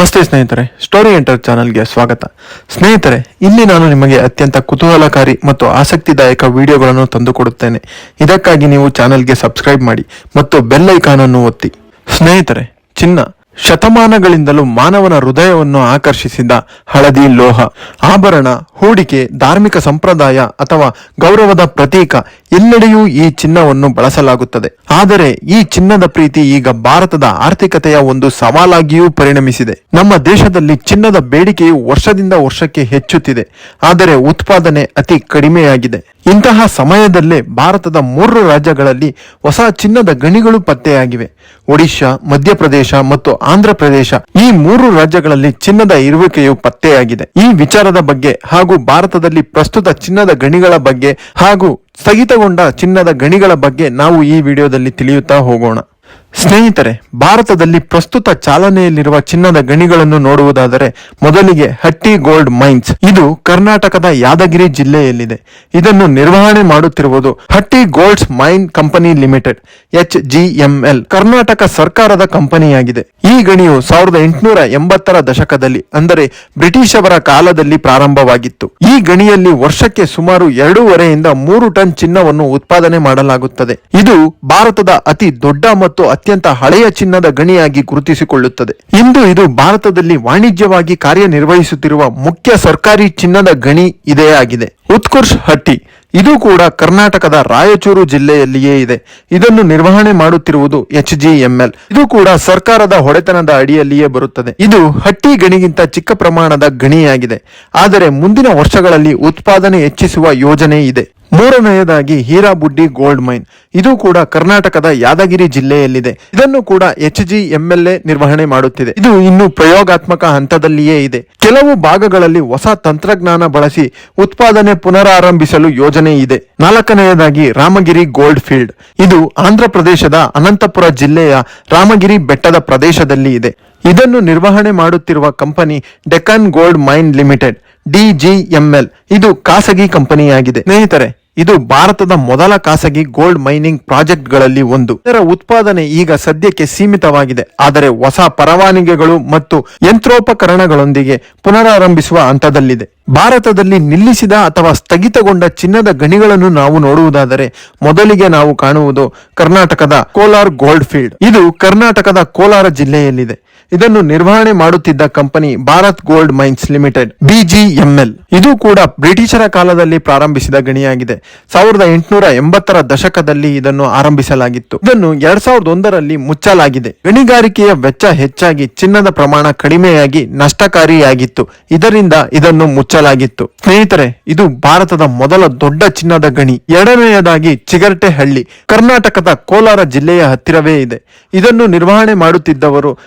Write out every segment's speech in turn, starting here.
ನಮಸ್ತೆ ಸ್ನೇಹಿತರೆ story enter ಚಾನಲ್ಗೆ ಸ್ವಾಗತ. ಸ್ನೇಹಿತರೆ, ಇಲ್ಲಿ ನಾನು ನಿಮಗೆ ಅತ್ಯಂತ ಕುತೂಹಲಕಾರಿ ಮತ್ತು ಆಸಕ್ತಿದಾಯಕ ವಿಡಿಯೋಗಳನ್ನು ತಂದುಕೊಡುತ್ತೇನೆ. ಇದಕ್ಕಾಗಿ ನೀವು ಚಾನಲ್ಗೆ ಸಬ್ಸ್ಕ್ರೈಬ್ ಮಾಡಿ ಮತ್ತು ಬೆಲ್ ಐಕಾನ್ ಅನ್ನು ಒತ್ತಿ. ಸ್ನೇಹಿತರೆ, ಚಿನ್ನ. ಶತಮಾನಗಳಿಂದಲೂ ಮಾನವನ ಹೃದಯವನ್ನು ಆಕರ್ಷಿಸಿದ ಹಳದಿ ಲೋಹ, ಆಭರಣ, ಹೂಡಿಕೆ, ಧಾರ್ಮಿಕ ಸಂಪ್ರದಾಯ ಅಥವಾ ಗೌರವದ ಪ್ರತೀಕ ಎಲ್ಲೆಡೆಯೂ ಈ ಚಿನ್ನವನ್ನು ಬಳಸಲಾಗುತ್ತದೆ. ಆದರೆ ಈ ಚಿನ್ನದ ಪ್ರೀತಿ ಈಗ ಭಾರತದ ಆರ್ಥಿಕತೆಯ ಒಂದು ಸವಾಲಾಗಿಯೂ ಪರಿಣಮಿಸಿದೆ. ನಮ್ಮ ದೇಶದಲ್ಲಿ ಚಿನ್ನದ ಬೇಡಿಕೆಯು ವರ್ಷದಿಂದ ವರ್ಷಕ್ಕೆ ಹೆಚ್ಚುತ್ತಿದೆ. ಆದರೆ ಉತ್ಪಾದನೆ ಅತಿ ಕಡಿಮೆಯಾಗಿದೆ. ಇಂತಹ ಸಮಯದಲ್ಲೇ ಭಾರತದ ಮೂರು ರಾಜ್ಯಗಳಲ್ಲಿ ಹೊಸ ಚಿನ್ನದ ಗಣಿಗಳು ಪತ್ತೆಯಾಗಿವೆ. ಒಡಿಶಾ, ಮಧ್ಯಪ್ರದೇಶ ಮತ್ತು ಆಂಧ್ರ ಪ್ರದೇಶ ಈ ಮೂರು ರಾಜ್ಯಗಳಲ್ಲಿ ಚಿನ್ನದ ಇರುವಿಕೆಯು ಪತ್ತೆಯಾಗಿದೆ. ಈ ವಿಚಾರದ ಬಗ್ಗೆ ಹಾಗೂ ಭಾರತದಲ್ಲಿ ಪ್ರಸ್ತುತ ಚಿನ್ನದ ಗಣಿಗಳ ಬಗ್ಗೆ ಹಾಗೂ ಸ್ಥಗಿತಗೊಂಡ ಚಿನ್ನದ ಗಣಿಗಳ ಬಗ್ಗೆ ನಾವು ಈ ವಿಡಿಯೋದಲ್ಲಿ ತಿಳಿಯುತ್ತಾ ಹೋಗೋಣ. ಸ್ನೇಹಿತರೆ, ಭಾರತದಲ್ಲಿ ಪ್ರಸ್ತುತ ಚಾಲನೆಯಲ್ಲಿರುವ ಚಿನ್ನದ ಗಣಿಗಳನ್ನು ನೋಡುವುದಾದರೆ ಮೊದಲಿಗೆ ಹಟ್ಟಿ ಗೋಲ್ಡ್ ಮೈನ್ಸ್. ಇದು ಕರ್ನಾಟಕದ ಯಾದಗಿರಿ ಜಿಲ್ಲೆಯಲ್ಲಿದೆ. ಇದನ್ನು ನಿರ್ವಹಣೆ ಮಾಡುತ್ತಿರುವುದು Hutti golds mine company limited, H L, Karnataka ಸರ್ಕಾರದ ಕಂಪನಿಯಾಗಿದೆ. ಈ ಗಣಿಯು ಸಾವಿರದ ಎಂಟುನೂರ ಎಂಬತ್ತರ ದಶಕದಲ್ಲಿ, ಅಂದರೆ ಬ್ರಿಟಿಷ್ ಅವರ ಕಾಲದಲ್ಲಿ ಪ್ರಾರಂಭವಾಗಿತ್ತು. ಈ ಗಣಿಯಲ್ಲಿ ವರ್ಷಕ್ಕೆ ಸುಮಾರು ಎರಡೂವರೆಯಿಂದ ಮೂರು ಟನ್ ಚಿನ್ನವನ್ನು ಉತ್ಪಾದನೆ ಮಾಡಲಾಗುತ್ತದೆ. ಇದು ಭಾರತದ ಅತಿ ದೊಡ್ಡ ಮತ್ತು ಅತ್ಯಂತ ಹಳೆಯ ಚಿನ್ನದ ಗಣಿಯಾಗಿ ಗುರುತಿಸಿಕೊಳ್ಳುತ್ತದೆ. ಇಂದು ಇದು ಭಾರತದಲ್ಲಿ ವಾಣಿಜ್ಯವಾಗಿ ಕಾರ್ಯನಿರ್ವಹಿಸುತ್ತಿರುವ ಮುಖ್ಯ ಸರ್ಕಾರಿ ಚಿನ್ನದ ಗಣಿ ಇದೇ ಆಗಿದೆ. ಉತ್ಕರ್ಷ್ ಹಟ್ಟಿ. ಇದು ಕೂಡ ಕರ್ನಾಟಕದ ರಾಯಚೂರು ಜಿಲ್ಲೆಯಲ್ಲಿಯೇ ಇದೆ. ಇದನ್ನು ನಿರ್ವಹಣೆ ಮಾಡುತ್ತಿರುವುದು ಎಚ್ ಜಿ ಎಂಎಲ್ ಇದು ಕೂಡ ಸರ್ಕಾರದ ಹೊಡೆತನದ ಅಡಿಯಲ್ಲಿಯೇ ಬರುತ್ತದೆ. ಇದು ಹಟ್ಟಿ ಗಣಿಗಿಂತ ಚಿಕ್ಕ ಪ್ರಮಾಣದ ಗಣಿಯಾಗಿದೆ. ಆದರೆ ಮುಂದಿನ ವರ್ಷಗಳಲ್ಲಿ ಉತ್ಪಾದನೆ ಹೆಚ್ಚಿಸುವ ಯೋಜನೆ ಇದೆ. ಮೂರನೆಯದಾಗಿ ಹೀರಾಬುಡ್ಡಿ ಗೋಲ್ಡ್ ಮೈನ್. ಇದು ಕೂಡ ಕರ್ನಾಟಕದ ಯಾದಗಿರಿ ಜಿಲ್ಲೆಯಲ್ಲಿದೆ. ಇದನ್ನು ಕೂಡ ಎಚ್ ಜಿ ಎಂಎಲ್ಎ ನಿರ್ವಹಣೆ ಮಾಡುತ್ತಿದೆ. ಇದು ಇನ್ನು ಪ್ರಯೋಗಾತ್ಮಕ ಹಂತದಲ್ಲಿಯೇ ಇದೆ. ಕೆಲವು ಭಾಗಗಳಲ್ಲಿ ಹೊಸ ತಂತ್ರಜ್ಞಾನ ಬಳಸಿ ಉತ್ಪಾದನೆ ಪುನರಾರಂಭಿಸಲು ಯೋಜನೆ ಇದೆ. ನಾಲ್ಕನೆಯದಾಗಿ ರಾಮಗಿರಿ ಗೋಲ್ಡ್ ಫೀಲ್ಡ್. ಇದು ಆಂಧ್ರ ಪ್ರದೇಶದ ಅನಂತಪುರ ಜಿಲ್ಲೆಯ ರಾಮಗಿರಿ ಬೆಟ್ಟದ ಪ್ರದೇಶದಲ್ಲಿ ಇದೆ. ಇದನ್ನು ನಿರ್ವಹಣೆ ಮಾಡುತ್ತಿರುವ company Deccan gold mine limited, DGML. ಇದು ಖಾಸಗಿ ಕಂಪನಿಯಾಗಿದೆ. ಸ್ನೇಹಿತರೆ ಇದು ಭಾರತದ ಮೊದಲ ಖಾಸಗಿ ಗೋಲ್ಡ್ ಮೈನಿಂಗ್ ಪ್ರಾಜೆಕ್ಟ್ಗಳಲ್ಲಿ ಒಂದು. ಇದರ ಉತ್ಪಾದನೆ ಈಗ ಸದ್ಯಕ್ಕೆ ಸೀಮಿತವಾಗಿದೆ. ಆದರೆ ಹೊಸ ಪರವಾನಿಗೆಗಳು ಮತ್ತು ಯಂತ್ರೋಪಕರಣಗಳೊಂದಿಗೆ ಪುನರಾರಂಭಿಸುವ ಹಂತದಲ್ಲಿದೆ. ಭಾರತದಲ್ಲಿ ನಿಲ್ಲಿಸಿದ ಅಥವಾ ಸ್ಥಗಿತಗೊಂಡ ಚಿನ್ನದ ಗಣಿಗಳನ್ನು ನಾವು ನೋಡುವುದಾದರೆ ಮೊದಲಿಗೆ ನಾವು ಕಾಣುವುದು ಕರ್ನಾಟಕದ ಕೋಲಾರ್ ಗೋಲ್ಡ್ ಫೀಲ್ಡ್. ಇದು ಕರ್ನಾಟಕದ ಕೋಲಾರ ಜಿಲ್ಲೆಯಲ್ಲಿದೆ. ಇದನ್ನು ನಿರ್ವಹಣೆ ಮಾಡುತ್ತಿದ್ದ company Bharat gold mines limited, BGML. ಇದು ಕೂಡ ಬ್ರಿಟಿಷರ ಕಾಲದಲ್ಲಿ ಪ್ರಾರಂಭಿಸಿದ ಗಣಿಯಾಗಿದೆ. ಸಾವಿರದ ಎಂಟುನೂರ ಎಂಬತ್ತರ ದಶಕದಲ್ಲಿ ಇದನ್ನು ಆರಂಭಿಸಲಾಗಿತ್ತು. ಇದನ್ನು ಎರಡ್ ಸಾವಿರದ ಒಂದರಲ್ಲಿ ಮುಚ್ಚಲಾಗಿದೆ. ಗಣಿಗಾರಿಕೆಯ ವೆಚ್ಚ ಹೆಚ್ಚಾಗಿ ಚಿನ್ನದ ಪ್ರಮಾಣ ಕಡಿಮೆಯಾಗಿ ನಷ್ಟಕಾರಿಯಾಗಿತ್ತು. ಇದರಿಂದ ಇದನ್ನು ಮುಚ್ಚಲಾಗಿತ್ತು. ಸ್ನೇಹಿತರೆ, ಇದು ಭಾರತದ ಮೊದಲ ದೊಡ್ಡ ಚಿನ್ನದ ಗಣಿ. ಎರಡನೆಯದಾಗಿ ಚಿಗರ್ಟೆ ಹಳ್ಳಿ ಕರ್ನಾಟಕದ ಕೋಲಾರ ಜಿಲ್ಲೆಯ ಹತ್ತಿರವೇ ಇದೆ. ಇದನ್ನು ನಿರ್ವಹಣೆ ಮಾಡುತ್ತಿದ್ದವರು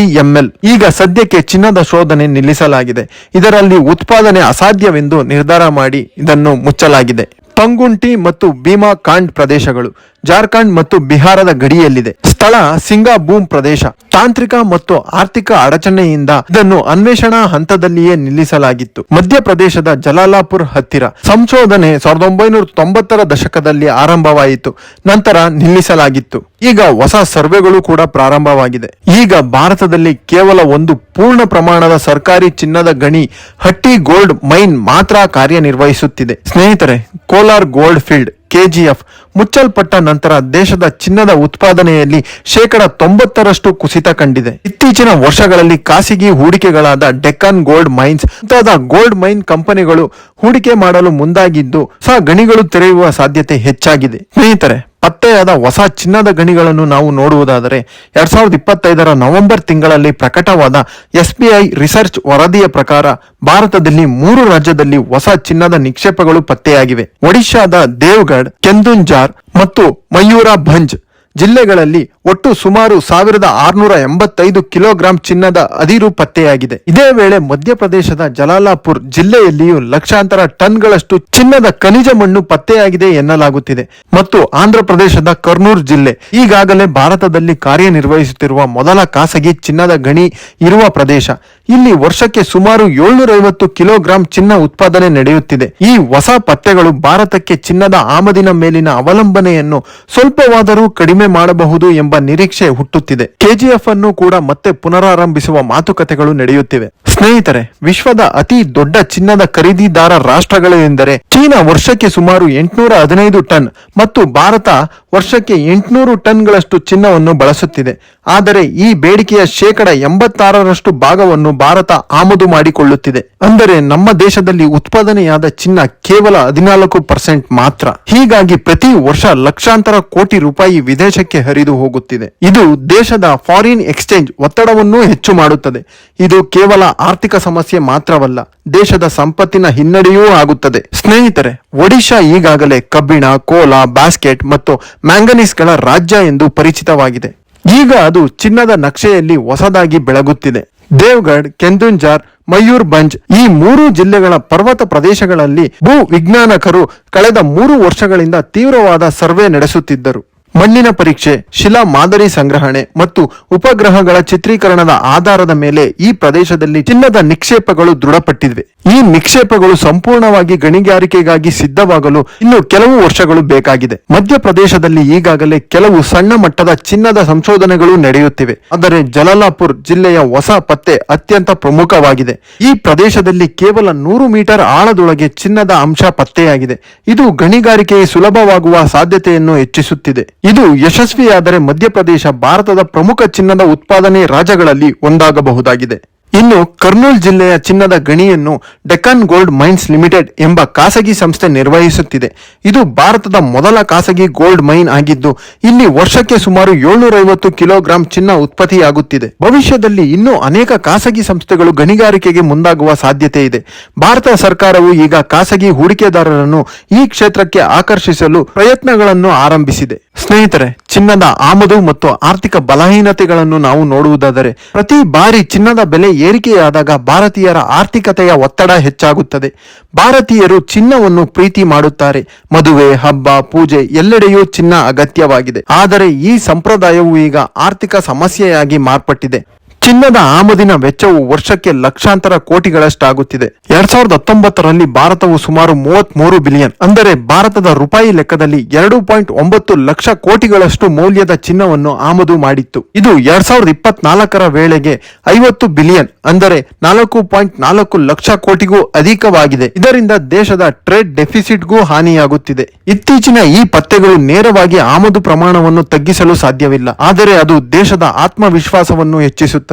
ಬಿಜಿಎಂಎಲ್ ಈಗ ಸದ್ಯಕ್ಕೆ ಚಿನ್ನದ ಶೋಧನೆ ನಿಲ್ಲಿಸಲಾಗಿದೆ. ಇದರಲ್ಲಿ ಉತ್ಪಾದನೆ ಅಸಾಧ್ಯವೆಂದು ನಿರ್ಧಾರ ಮಾಡಿ ಇದನ್ನು ಮುಚ್ಚಲಾಗಿದೆ. ಪಂಗುಂಟಿ ಮತ್ತು ಭೀಮಾ ಕಾಂಡ್ ಪ್ರದೇಶಗಳು, ಜಾರ್ಖಂಡ್ ಮತ್ತು ಬಿಹಾರದ ಗಡಿಯಲ್ಲಿದೆ. ಸ್ಥಳ ಸಿಂಗಾಬೂಮ್ ಪ್ರದೇಶ. ತಾಂತ್ರಿಕ ಮತ್ತು ಆರ್ಥಿಕ ಅಡಚಣೆಯಿಂದ ಇದನ್ನು ಅನ್ವೇಷಣಾ ಹಂತದಲ್ಲಿಯೇ ನಿಲ್ಲಿಸಲಾಗಿತ್ತು. ಮಧ್ಯಪ್ರದೇಶದ ಜಲಾಲಾಪುರ್ ಹತ್ತಿರ ಸಂಶೋಧನೆ ಸಾವಿರದ ಒಂಬೈನೂರ ತೊಂಬತ್ತರ ದಶಕದಲ್ಲಿ ಆರಂಭವಾಯಿತು. ನಂತರ ನಿಲ್ಲಿಸಲಾಗಿತ್ತು. ಈಗ ಹೊಸ ಸರ್ವೆಗಳು ಕೂಡ ಪ್ರಾರಂಭವಾಗಿದೆ. ಈಗ ಭಾರತದಲ್ಲಿ ಕೇವಲ ಒಂದು ಪೂರ್ಣ ಪ್ರಮಾಣದ ಸರ್ಕಾರಿ ಚಿನ್ನದ ಗಣಿ, ಹಟ್ಟಿ ಗೋಲ್ಡ್ ಮೈನ್ ಮಾತ್ರ ಕಾರ್ಯನಿರ್ವಹಿಸುತ್ತಿದೆ. ಸ್ನೇಹಿತರೆ, ಕೋಲಾರ್ ಗೋಲ್ಡ್ ಫೀಲ್ಡ್ ಕೆಜಿಎಫ್ ಮುಚ್ಚಲ್ಪಟ್ಟ ನಂತರ ದೇಶದ ಚಿನ್ನದ ಉತ್ಪಾದನೆಯಲ್ಲಿ ಶೇಕಡ ತೊಂಬತ್ತರಷ್ಟು ಕುಸಿತ ಕಂಡಿದೆ. ಇತ್ತೀಚಿನ ವರ್ಷಗಳಲ್ಲಿ ಖಾಸಗಿ ಹೂಡಿಕೆಗಳಾದ ಡೆಕ್ಕನ್ ಗೋಲ್ಡ್ ಮೈನ್ಸ್, ಮುಂತಾದ ಗೋಲ್ಡ್ ಮೈನ್ ಕಂಪನಿಗಳು ಹೂಡಿಕೆ ಮಾಡಲು ಮುಂದಾಗಿದ್ದು ಸಹ ಗಣಿಗಳು ತೆರೆಯುವ ಸಾಧ್ಯತೆ ಹೆಚ್ಚಾಗಿದೆ. ಸ್ನೇಹಿತರೆ, ಪತ್ತೆಯಾದ ಹೊಸ ಚಿನ್ನದ ಗಣಿಗಳನ್ನು ನಾವು ನೋಡುವುದಾದರೆ ಎರಡ್ ಸಾವಿರದ ಇಪ್ಪತ್ತೈದರ ನವೆಂಬರ್ ತಿಂಗಳಲ್ಲಿ ಪ್ರಕಟವಾದ ಎಸ್ಬಿಐ ರಿಸರ್ಚ್ ವರದಿಯ ಪ್ರಕಾರ ಭಾರತದಲ್ಲಿ ಮೂರು ರಾಜ್ಯದಲ್ಲಿ ಹೊಸ ಚಿನ್ನದ ನಿಕ್ಷೇಪಗಳು ಪತ್ತೆಯಾಗಿವೆ. ಒಡಿಶಾದ ದೇವ್ಗಢ್, ಕೆಂದುಂಜಾರ್ ಮತ್ತು ಮಯೂರಾ ಭಂಜ್. ಜಿಲ್ಲೆಗಳಲ್ಲಿ ಒಟ್ಟು ಸುಮಾರು ಸಾವಿರದ ಆರುನೂರ ಎಂಬತ್ತೈದು ಕಿಲೋಗ್ರಾಂ ಚಿನ್ನದ ಅದಿರು ಪತ್ತೆಯಾಗಿದೆ. ಇದೇ ವೇಳೆ ಮಧ್ಯಪ್ರದೇಶದ ಜಲಾಲಾಪುರ್ ಜಿಲ್ಲೆಯಲ್ಲಿಯೂ ಲಕ್ಷಾಂತರ ಟನ್ಗಳಷ್ಟು ಚಿನ್ನದ ಖನಿಜ ಮಣ್ಣು ಪತ್ತೆಯಾಗಿದೆ ಎನ್ನಲಾಗುತ್ತಿದೆ. ಮತ್ತು ಆಂಧ್ರ ಪ್ರದೇಶದ ಕರ್ನೂಲ್ ಜಿಲ್ಲೆ, ಈಗಾಗಲೇ ಭಾರತದಲ್ಲಿ ಕಾರ್ಯನಿರ್ವಹಿಸುತ್ತಿರುವ ಮೊದಲ ಖಾಸಗಿ ಚಿನ್ನದ ಗಣಿ ಇರುವ ಪ್ರದೇಶ. ಇಲ್ಲಿ ವರ್ಷಕ್ಕೆ ಸುಮಾರು ಏಳ್ನೂರ ಐವತ್ತು ಕಿಲೋಗ್ರಾಂ ಚಿನ್ನ ಉತ್ಪಾದನೆ ನಡೆಯುತ್ತಿದೆ. ಈ ಹೊಸ ಪತ್ತೆಗಳು ಭಾರತಕ್ಕೆ ಚಿನ್ನದ ಆಮದಿನ ಮೇಲಿನ ಅವಲಂಬನೆಯನ್ನು ಸ್ವಲ್ಪವಾದರೂ ಕಡಿಮೆ ಕಡಿಮೆ ಮಾಡಬಹುದು ಎಂಬ ನಿರೀಕ್ಷೆ ಹುಟ್ಟುತ್ತಿದೆ. ಕೆಜಿಎಫ್ ಅನ್ನು ಕೂಡ ಮತ್ತೆ ಪುನರಾರಂಭಿಸುವ ಮಾತುಕತೆಗಳು ನಡೆಯುತ್ತಿವೆ. ಸ್ನೇಹಿತರೆ, ವಿಶ್ವದ ಅತಿ ದೊಡ್ಡ ಚಿನ್ನದ ಖರೀದಿದಾರ ರಾಷ್ಟ್ರಗಳು ಎಂದರೆ ಚೀನಾ ವರ್ಷಕ್ಕೆ ಸುಮಾರು ಎಂಟುನೂರ ಹದಿನೈದು ಟನ್ ಮತ್ತು ಭಾರತ ವರ್ಷಕ್ಕೆ ಎಂಟುನೂರು ಟನ್ಗಳಷ್ಟು ಚಿನ್ನವನ್ನು ಬಳಸುತ್ತಿದೆ. ಆದರೆ ಈ ಬೇಡಿಕೆಯ ಶೇಕಡ ಎಂಬತ್ತಾರರಷ್ಟು ಭಾಗವನ್ನು ಭಾರತ ಆಮದು ಮಾಡಿಕೊಳ್ಳುತ್ತಿದೆ. ಅಂದರೆ ನಮ್ಮ ದೇಶದಲ್ಲಿ ಉತ್ಪಾದನೆಯಾದ ಚಿನ್ನ ಕೇವಲ ಹದಿನಾಲ್ಕು ಪರ್ಸೆಂಟ್ ಮಾತ್ರ. ಹೀಗಾಗಿ ಪ್ರತಿ ವರ್ಷ ಲಕ್ಷಾಂತರ ಕೋಟಿ ರೂಪಾಯಿ ವಿದೇಶಕ್ಕೆ ಹರಿದು ಹೋಗುತ್ತಿದೆ. ಇದು ದೇಶದ ಫಾರಿನ್ ಎಕ್ಸ್ಚೇಂಜ್ ಒತ್ತಡವನ್ನೂ ಹೆಚ್ಚು ಮಾಡುತ್ತದೆ. ಇದು ಕೇವಲ ಆರ್ಥಿಕ ಸಮಸ್ಯೆ ಮಾತ್ರವಲ್ಲ. ದೇಶದ ಸಂಪತ್ತಿನ ಹಿನ್ನಡೆಯೂ ಆಗುತ್ತದೆ. ಸ್ನೇಹಿತರೆ, ಒಡಿಶಾ ಈಗಾಗಲೇ ಕಬ್ಬಿಣ, ಕೋಲ, ಬ್ಯಾಸ್ಕೆಟ್ ಮತ್ತು ಮ್ಯಾಂಗನೀಸ್ಗಳ ರಾಜ್ಯ ಎಂದು ಪರಿಚಿತವಾಗಿದೆ. ಈಗ ಅದು ಚಿನ್ನದ ನಕ್ಷೆಯಲ್ಲಿ ಹೊಸದಾಗಿ ಬೆಳಗುತ್ತಿದೆ. ದೇವ್ಗಢ್ ಕೆಂದುಂಜಾರ್ ಮಯೂರ್ ಬಂಜ್ ಈ ಮೂರು ಜಿಲ್ಲೆಗಳ ಪರ್ವತ ಪ್ರದೇಶಗಳಲ್ಲಿ ಭೂ ವಿಜ್ಞಾನಕರು ಕಳೆದ ಮೂರು ವರ್ಷಗಳಿಂದ ತೀವ್ರವಾದ ಸರ್ವೆ ನಡೆಸುತ್ತಿದ್ದರು. ಮಣ್ಣಿನ ಪರೀಕ್ಷೆ, ಶಿಲಾ ಮಾದರಿ ಸಂಗ್ರಹಣೆ ಮತ್ತು ಉಪಗ್ರಹಗಳ ಚಿತ್ರೀಕರಣದ ಆಧಾರದ ಮೇಲೆ ಈ ಪ್ರದೇಶದಲ್ಲಿ ಚಿನ್ನದ ನಿಕ್ಷೇಪಗಳು ದೃಢಪಟ್ಟಿವೆ. ಈ ನಿಕ್ಷೇಪಗಳು ಸಂಪೂರ್ಣವಾಗಿ ಗಣಿಗಾರಿಕೆಗಾಗಿ ಸಿದ್ಧವಾಗಲು ಇನ್ನು ಕೆಲವು ವರ್ಷಗಳು ಬೇಕಾಗಿದೆ. ಮಧ್ಯಪ್ರದೇಶದಲ್ಲಿ ಈಗಾಗಲೇ ಕೆಲವು ಸಣ್ಣ ಮಟ್ಟದ ಚಿನ್ನದ ಸಂಶೋಧನೆಗಳು ನಡೆಯುತ್ತಿವೆ. ಆದರೆ ಜಲಾಲಾಪುರ್ ಜಿಲ್ಲೆಯ ಹೊಸ ಪತ್ತೆ ಅತ್ಯಂತ ಪ್ರಮುಖವಾಗಿದೆ. ಈ ಪ್ರದೇಶದಲ್ಲಿ ಕೇವಲ ನೂರು ಮೀಟರ್ ಆಳದೊಳಗೆ ಚಿನ್ನದ ಅಂಶ ಪತ್ತೆಯಾಗಿದೆ. ಇದು ಗಣಿಗಾರಿಕೆ ಸುಲಭವಾಗುವ ಸಾಧ್ಯತೆಯನ್ನು ಹೆಚ್ಚಿಸುತ್ತಿದೆ. ಇದು ಯಶಸ್ವಿಯಾದರೆ ಮಧ್ಯಪ್ರದೇಶ ಭಾರತದ ಪ್ರಮುಖ ಚಿನ್ನದ ಉತ್ಪಾದನೆ ರಾಜ್ಯಗಳಲ್ಲಿ ಒಂದಾಗಬಹುದಾಗಿದೆ. ಇನ್ನು ಕರ್ನೂಲ್ ಜಿಲ್ಲೆಯ ಚಿನ್ನದ ಗಣಿಯನ್ನು ಡೆಕ್ಕನ್ ಗೋಲ್ಡ್ ಮೈನ್ಸ್ ಲಿಮಿಟೆಡ್ ಎಂಬ ಖಾಸಗಿ ಸಂಸ್ಥೆ ನಿರ್ವಹಿಸುತ್ತಿದೆ. ಇದು ಭಾರತದ ಮೊದಲ ಖಾಸಗಿ ಗೋಲ್ಡ್ ಮೈನ್ ಆಗಿದ್ದು, ಇಲ್ಲಿ ವರ್ಷಕ್ಕೆ ಸುಮಾರು ಏಳ್ನೂರ ಐವತ್ತು ಕಿಲೋಗ್ರಾಂ ಚಿನ್ನ ಉತ್ಪತ್ತಿಯಾಗುತ್ತಿದೆ. ಭವಿಷ್ಯದಲ್ಲಿ ಇನ್ನೂ ಅನೇಕ ಖಾಸಗಿ ಸಂಸ್ಥೆಗಳು ಗಣಿಗಾರಿಕೆಗೆ ಮುಂದಾಗುವ ಸಾಧ್ಯತೆ ಇದೆ. ಭಾರತ ಸರ್ಕಾರವು ಈಗ ಖಾಸಗಿ ಹೂಡಿಕೆದಾರರನ್ನು ಈ ಕ್ಷೇತ್ರಕ್ಕೆ ಆಕರ್ಷಿಸಲು ಪ್ರಯತ್ನಗಳನ್ನು ಆರಂಭಿಸಿದೆ. ಸ್ನೇಹಿತರೆ ಚಿನ್ನದ ಆಮದು ಮತ್ತು ಆರ್ಥಿಕ ಬಲಹೀನತೆಗಳನ್ನು ನಾವು ನೋಡುವುದಾದರೆ, ಪ್ರತಿ ಬಾರಿ ಚಿನ್ನದ ಬೆಲೆ ಏರಿಕೆಯಾದಾಗ ಭಾರತೀಯರ ಆರ್ಥಿಕತೆಯ ಒತ್ತಡ ಹೆಚ್ಚಾಗುತ್ತದೆ. ಭಾರತೀಯರು ಚಿನ್ನವನ್ನು ಪ್ರೀತಿ ಮಾಡುತ್ತಾರೆ. ಮದುವೆ, ಹಬ್ಬ, ಪೂಜೆ ಎಲ್ಲೆಡೆಯೂ ಚಿನ್ನ ಅಗತ್ಯವಾಗಿದೆ. ಆದರೆ ಈ ಸಂಪ್ರದಾಯವು ಈಗ ಆರ್ಥಿಕ ಸಮಸ್ಯೆಯಾಗಿ ಮಾರ್ಪಟ್ಟಿದೆ. ಚಿನ್ನದ ಆಮದಿನ ವೆಚ್ಚವು ವರ್ಷಕ್ಕೆ ಲಕ್ಷಾಂತರ ಕೋಟಿಗಳಷ್ಟಾಗುತ್ತಿದೆ. ಎರಡ್ ಸಾವಿರದ ಹತ್ತೊಂಬತ್ತರಲ್ಲಿ ಭಾರತವು ಸುಮಾರು ಮೂವತ್ತ್ ಮೂರು ಬಿಲಿಯನ್, ಅಂದರೆ ಭಾರತದ ರೂಪಾಯಿ ಲೆಕ್ಕದಲ್ಲಿ ಎರಡು ಪಾಯಿಂಟ್ ಒಂಬತ್ತು ಲಕ್ಷ ಕೋಟಿಗಳಷ್ಟು ಮೌಲ್ಯದ ಚಿನ್ನವನ್ನು ಆಮದು ಮಾಡಿತ್ತು. ಇದು ಎರಡ್ ಸಾವಿರದ ಇಪ್ಪತ್ನಾಲ್ಕರ ವೇಳೆಗೆ ಐವತ್ತು ಬಿಲಿಯನ್, ಅಂದರೆ ನಾಲ್ಕು ಪಾಯಿಂಟ್ ನಾಲ್ಕು ಲಕ್ಷ ಕೋಟಿಗೂ ಅಧಿಕವಾಗಿದೆ. ಇದರಿಂದ ದೇಶದ ಟ್ರೇಡ್ ಡೆಫಿಸಿಟ್ಗೂ ಹಾನಿಯಾಗುತ್ತಿದೆ. ಇತ್ತೀಚಿನ ಈ ಪತ್ತೆಗಳು ನೇರವಾಗಿ ಆಮದು ಪ್ರಮಾಣವನ್ನು ತಗ್ಗಿಸಲು ಸಾಧ್ಯವಿಲ್ಲ. ಆದರೆ ಅದು ದೇಶದ ಆತ್ಮವಿಶ್ವಾಸವನ್ನು ಹೆಚ್ಚಿಸುತ್ತದೆ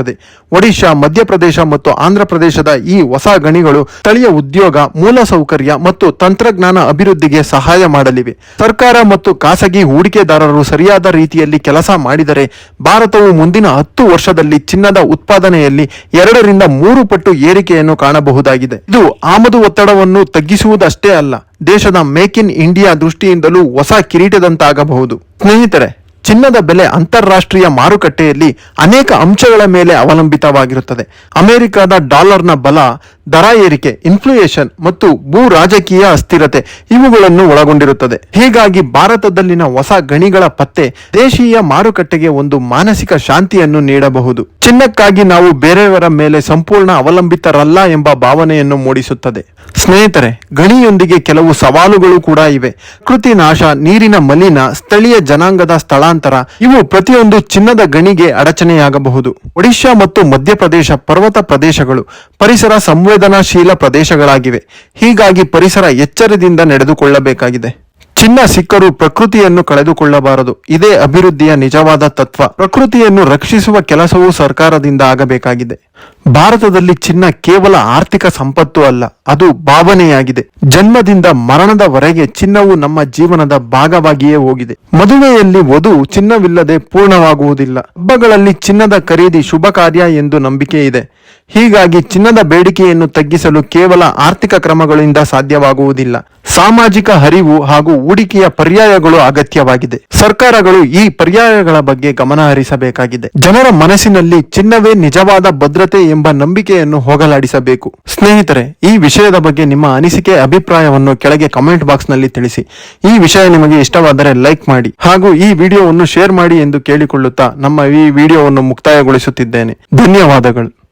ಒಡಿಶಾ, ಮಧ್ಯಪ್ರದೇಶ ಮತ್ತು ಆಂಧ್ರ ಪ್ರದೇಶದ ಈ ಹೊಸ ಗಣಿಗಳು ಸ್ಥಳೀಯ ಉದ್ಯೋಗ ಮೂಲಸೌಕರ್ಯ ಮತ್ತು ತಂತ್ರಜ್ಞಾನ ಅಭಿವೃದ್ಧಿಗೆ ಸಹಾಯ ಮಾಡಲಿವೆ. ಸರ್ಕಾರ ಮತ್ತು ಖಾಸಗಿ ಹೂಡಿಕೆದಾರರು ಸರಿಯಾದ ರೀತಿಯಲ್ಲಿ ಕೆಲಸ ಮಾಡಿದರೆ ಭಾರತವು ಮುಂದಿನ ಹತ್ತು ವರ್ಷದಲ್ಲಿ ಚಿನ್ನದ ಉತ್ಪಾದನೆಯಲ್ಲಿ ಎರಡರಿಂದ ಮೂರು ಪಟ್ಟು ಏರಿಕೆಯನ್ನು ಕಾಣಬಹುದಾಗಿದೆ. ಇದು ಆಮದು ಒತ್ತಡವನ್ನು ತಗ್ಗಿಸುವುದಷ್ಟೇ ಅಲ್ಲ, ದೇಶದ ಮೇಕ್ ಇನ್ ಇಂಡಿಯಾ ದೃಷ್ಟಿಯಿಂದಲೂ ಹೊಸ ಕಿರೀಟದಂತಾಗಬಹುದು. ಸ್ನೇಹಿತರೆ ಚಿನ್ನದ ಬೆಲೆ ಅಂತಾರಾಷ್ಟ್ರೀಯ ಮಾರುಕಟ್ಟೆಯಲ್ಲಿ ಅನೇಕ ಅಂಶಗಳ ಮೇಲೆ ಅವಲಂಬಿತವಾಗಿರುತ್ತದೆ. ಅಮೆರಿಕದ ಡಾಲರ್ನ ಬಲ, ದರ ಏರಿಕೆ ಇನ್ಫ್ಲೂಯೇಷನ್ ಮತ್ತು ಭೂ ರಾಜಕೀಯ ಅಸ್ಥಿರತೆ ಇವುಗಳನ್ನು ಒಳಗೊಂಡಿರುತ್ತದೆ. ಹೀಗಾಗಿ ಭಾರತದಲ್ಲಿನ ಹೊಸ ಗಣಿಗಳ ಪತ್ತೆ ದೇಶೀಯ ಮಾರುಕಟ್ಟೆಗೆ ಒಂದು ಮಾನಸಿಕ ಶಾಂತಿಯನ್ನು ನೀಡಬಹುದು. ಚಿನ್ನಕ್ಕಾಗಿ ನಾವು ಬೇರೆಯವರ ಮೇಲೆ ಸಂಪೂರ್ಣ ಅವಲಂಬಿತರಲ್ಲ ಎಂಬ ಭಾವನೆಯನ್ನು ಮೂಡಿಸುತ್ತದೆ. ಸ್ನೇಹಿತರೆ, ಗಣಿಯೊಂದಿಗೆ ಕೆಲವು ಸವಾಲುಗಳು ಕೂಡ ಇವೆ. ಕೃತಿ ನಾಶ ನೀರಿನ ಮಲಿನ, ಸ್ಥಳೀಯ ಜನಾಂಗದ ಸ್ಥಳಾಂತರ ಇವು ಪ್ರತಿಯೊಂದು ಚಿನ್ನದ ಗಣಿಗೆ ಅಡಚಣೆಯಾಗಬಹುದು. ಒಡಿಶಾ ಮತ್ತು ಮಧ್ಯಪ್ರದೇಶ ಪರ್ವತ ಪ್ರದೇಶಗಳು ಪರಿಸರ ಸಂವೇದನಾಶೀಲ ಪ್ರದೇಶಗಳಾಗಿವೆ. ಹೀಗಾಗಿ ಪರಿಸರ ಎಚ್ಚರದಿಂದ ನಡೆದುಕೊಳ್ಳಬೇಕಾಗಿದೆ. ಚಿನ್ನ ಸಿಕ್ಕರೂ ಪ್ರಕೃತಿಯನ್ನು ಕಳೆದುಕೊಳ್ಳಬಾರದು. ಇದೇ ಅಭಿವೃದ್ಧಿಯ ನಿಜವಾದ ತತ್ವ. ಪ್ರಕೃತಿಯನ್ನು ರಕ್ಷಿಸುವ ಕೆಲಸವೂ ಸರ್ಕಾರದಿಂದ ಆಗಬೇಕಾಗಿದೆ. ಭಾರತದಲ್ಲಿ ಚಿನ್ನ ಕೇವಲ ಆರ್ಥಿಕ ಸಂಪತ್ತು ಅಲ್ಲ, ಅದು ಭಾವನೆಯಾಗಿದೆ. ಜನ್ಮದಿಂದ ಮರಣದವರೆಗೆ ಚಿನ್ನವು ನಮ್ಮ ಜೀವನದ ಭಾಗವಾಗಿಯೇ ಹೋಗಿದೆ. ಮದುವೆಯಲ್ಲಿ ವಧು ಚಿನ್ನವಿಲ್ಲದೆ ಪೂರ್ಣವಾಗುವುದಿಲ್ಲ. ಹಬ್ಬಗಳಲ್ಲಿ ಚಿನ್ನದ ಖರೀದಿ ಶುಭ ಕಾರ್ಯ ಎಂದು ನಂಬಿಕೆ ಇದೆ. ಹೀಗಾಗಿ ಚಿನ್ನದ ಬೇಡಿಕೆಯನ್ನು ತಗ್ಗಿಸಲು ಕೇವಲ ಆರ್ಥಿಕ ಕ್ರಮಗಳಿಂದ ಸಾಧ್ಯವಾಗುವುದಿಲ್ಲ. ಸಾಮಾಜಿಕ ಹರಿವು ಹಾಗೂ ಹೂಡಿಕೆಯ ಪರ್ಯಾಯಗಳು ಅಗತ್ಯವಾಗಿದೆ. ಸರ್ಕಾರಗಳು ಈ ಪರ್ಯಾಯಗಳ ಬಗ್ಗೆ ಗಮನ ಹರಿಸಬೇಕಾಗಿದೆ. ಜನರ ಮನಸ್ಸಿನಲ್ಲಿ ಚಿನ್ನವೇ ನಿಜವಾದ ಭದ್ರತೆ ಎಂಬ ನಂಬಿಕೆಯನ್ನು ಹೋಗಲಾಡಿಸಬೇಕು. ಸ್ನೇಹಿತರೆ, ಈ ವಿಷಯದ ಬಗ್ಗೆ ನಿಮ್ಮ ಅನಿಸಿಕೆ, ಅಭಿಪ್ರಾಯವನ್ನು ಕೆಳಗೆ ಕಮೆಂಟ್ ಬಾಕ್ಸ್ನಲ್ಲಿ ತಿಳಿಸಿ. ಈ ವಿಷಯ ನಿಮಗೆ ಇಷ್ಟವಾದರೆ ಲೈಕ್ ಮಾಡಿ ಹಾಗೂ ಈ ವಿಡಿಯೋವನ್ನು ಶೇರ್ ಮಾಡಿ ಎಂದು ಕೇಳಿಕೊಳ್ಳುತ್ತಾ ನಮ್ಮ ಈ ವಿಡಿಯೋವನ್ನು ಮುಕ್ತಾಯಗೊಳಿಸುತ್ತಿದ್ದೇನೆ. ಧನ್ಯವಾದಗಳು.